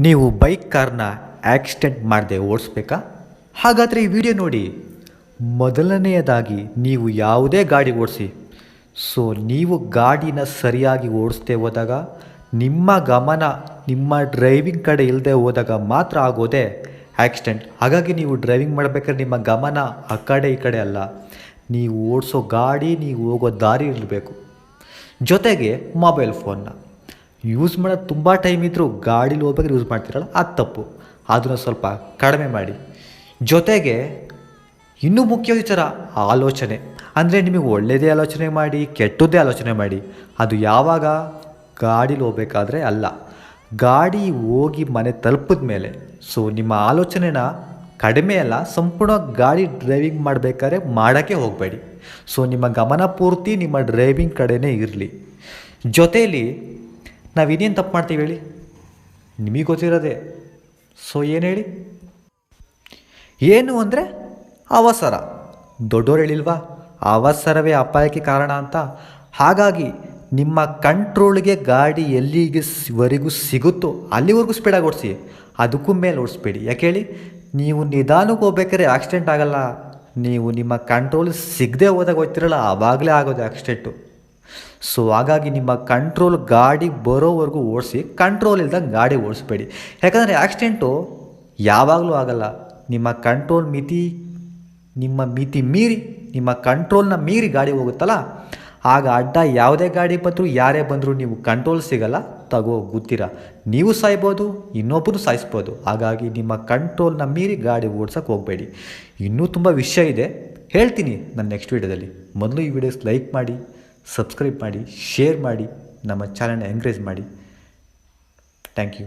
ನೀವು ಬೈಕ್ ಕಾರ್ನ ಆಕ್ಸಿಡೆಂಟ್ ಮಾಡದೆ ಓಡಿಸ್ಬೇಕಾ? ಹಾಗಾದರೆ ಈ ವಿಡಿಯೋ ನೋಡಿ. ಮೊದಲನೆಯದಾಗಿ ನೀವು ಯಾವುದೇ ಗಾಡಿ ಓಡಿಸಿ. ಸೊ, ನೀವು ಗಾಡಿನ ಸರಿಯಾಗಿ ಓಡಿಸ್ದೇ ಹೋದಾಗ, ನಿಮ್ಮ ಗಮನ ನಿಮ್ಮ ಡ್ರೈವಿಂಗ್ ಕಡೆ ಇಲ್ಲದೆ ಹೋದಾಗ ಮಾತ್ರ ಆಗೋದೇ ಆಕ್ಸಿಡೆಂಟ್. ಹಾಗಾಗಿ ನೀವು ಡ್ರೈವಿಂಗ್ ಮಾಡಬೇಕಾದ್ರೆ ನಿಮ್ಮ ಗಮನ ಆ ಕಡೆ ಈ ಕಡೆ ಅಲ್ಲ. ನೀವು ಓಡಿಸೋ ಗಾಡಿ, ನೀವು ಹೋಗೋ ದಾರಿ ಇರಬೇಕು. ಜೊತೆಗೆ ಮೊಬೈಲ್ ಫೋನ್ನ. ಯೂಸ್ ಮಾಡೋದು ತುಂಬ ಟೈಮ್ ಇದ್ದರೂ ಗಾಡೀಲಿ ಹೋಗ್ಬೇಕಾದ್ರೆ ಯೂಸ್ ಮಾಡ್ತಿರಲ್ಲ ಅದು ತಪ್ಪು. ಅದನ್ನು ಸ್ವಲ್ಪ ಕಡಿಮೆ ಮಾಡಿ. ಜೊತೆಗೆ ಇನ್ನೂ ಮುಖ್ಯ ವಿಚಾರ ಆಲೋಚನೆ. ಅಂದರೆ ನಿಮಗೆ ಒಳ್ಳೆಯದೇ ಆಲೋಚನೆ ಮಾಡಿ, ಕೆಟ್ಟದ್ದೇ ಆಲೋಚನೆ ಮಾಡಿ. ಅದು ಯಾವಾಗ ಗಾಡೀಲಿ ಹೋಗ್ಬೇಕಾದ್ರೆ ಅಲ್ಲ. ಗಾಡಿ ಹೋಗಿ ಮನೆ ತಲುಪಿದ ಮೇಲೆ. ಸೊ ನಿಮ್ಮ ಆಲೋಚನೆನ ಕಡಿಮೆ ಅಲ್ಲ ಸಂಪೂರ್ಣ ಗಾಡಿ ಡ್ರೈವಿಂಗ್ ಮಾಡಬೇಕಾದ್ರೆ ಮಾಡೋಕ್ಕೆ ಹೋಗಬೇಡಿ. ಸೊ ನಿಮ್ಮ ಗಮನ ಪೂರ್ತಿ ನಿಮ್ಮ ಡ್ರೈವಿಂಗ್ ಕಡೆನೇ ಇರಲಿ. ಜೊತೆಯಲ್ಲಿ ನಾವು ಇನ್ನೇನು ತಪ್ಪು ಮಾಡ್ತೀವಿ ಹೇಳಿ? ನಿಮಗೆ ಗೊತ್ತಿರೋದೆ. ಸೊ ಏನು ಹೇಳಿ? ಏನು ಅಂದರೆ ಅವಸರ. ದೊಡ್ಡೋರು ಹೇಳಿಲ್ವಾ? ಅವಸರವೇ ಅಪಾಯಕ್ಕೆ ಕಾರಣ ಅಂತ. ಹಾಗಾಗಿ ನಿಮ್ಮ ಕಂಟ್ರೋಲ್ಗೆ ಗಾಡಿ ಎಲ್ಲಿಗೆ ಎಲ್ಲಿಗೆವರೆಗೂ ಸಿಗುತ್ತೋ ಅಲ್ಲಿವರೆಗೂ ಸ್ಪೀಡಾಗಿ ಓಡಿಸಿ. ಅದಕ್ಕೂ ಮೇಲೆ ಓಡಿಸ್ಬೇಡಿ. ಯಾಕೆ ಹೇಳಿ? ನೀವು ನಿಧಾನಕ್ಕೆ ಹೋಗ್ಬೇಕಾದ್ರೆ ಆಕ್ಸಿಡೆಂಟ್ ಆಗಲ್ಲ. ನೀವು ನಿಮ್ಮ ಕಂಟ್ರೋಲ್ ಸಿಗದೆ ಹೋದಾಗ ಹೋಗ್ತಿರಲ್ಲ ಆವಾಗಲೇ ಆಗೋದು ಆಕ್ಸಿಡೆಂಟು ಸೊ ಹಾಗಾಗಿ ನಿಮ್ಮ ಕಂಟ್ರೋಲ್ ಗಾಡಿ ಬರೋವರೆಗೂ ಓಡಿಸಿ ಕಂಟ್ರೋಲ್ ಇಲ್ದಂಗೆ ಗಾಡಿ ಓಡಿಸ್ಬೇಡಿ. ಯಾಕಂದರೆ ಆಕ್ಸಿಡೆಂಟು ಯಾವಾಗಲೂ ಆಗಲ್ಲ. ನಿಮ್ಮ ಕಂಟ್ರೋಲ್ ಮಿತಿ, ನಿಮ್ಮ ಮಿತಿ ಮೀರಿ, ನಿಮ್ಮ ಕಂಟ್ರೋಲ್ನ ಮೀರಿ ಗಾಡಿ ಹೋಗುತ್ತಲ್ಲ? ಆಗ ಅಡ್ಡ ಯಾವುದೇ ಗಾಡಿ ಬಂದರೂ, ಯಾರೇ ಬಂದರೂ ನೀವು ಕಂಟ್ರೋಲ್ ಸಿಗಲ್ಲ, ತಗೋ ಗೊತ್ತಿರ. ನೀವು ಸಾಯ್ಬೋದು ಇನ್ನೊಬ್ಬರು ಸಾಯಿಸ್ಬೋದು. ಹಾಗಾಗಿ ನಿಮ್ಮ ಕಂಟ್ರೋಲ್ನ ಮೀರಿ ಗಾಡಿ ಓಡ್ಸೋಕ್ಕೆ ಹೋಗಬೇಡಿ. ಇನ್ನೂ ತುಂಬ ವಿಷಯ ಇದೆ. ಹೇಳ್ತೀನಿ ನನ್ನ ನೆಕ್ಸ್ಟ್ ವೀಡಿಯೋದಲ್ಲಿ ಮೊದಲು ಈ ವಿಡಿಯೋಸ್ ಲೈಕ್ ಮಾಡಿ. ಸಬ್ಸ್ಕ್ರೈಬ್ ಮಾಡಿ ಶೇರ್ ಮಾಡಿ ನಮ್ಮ ಚಾನಲ್ನ ಎಂಕರೇಜ್ ಮಾಡಿ. Thank you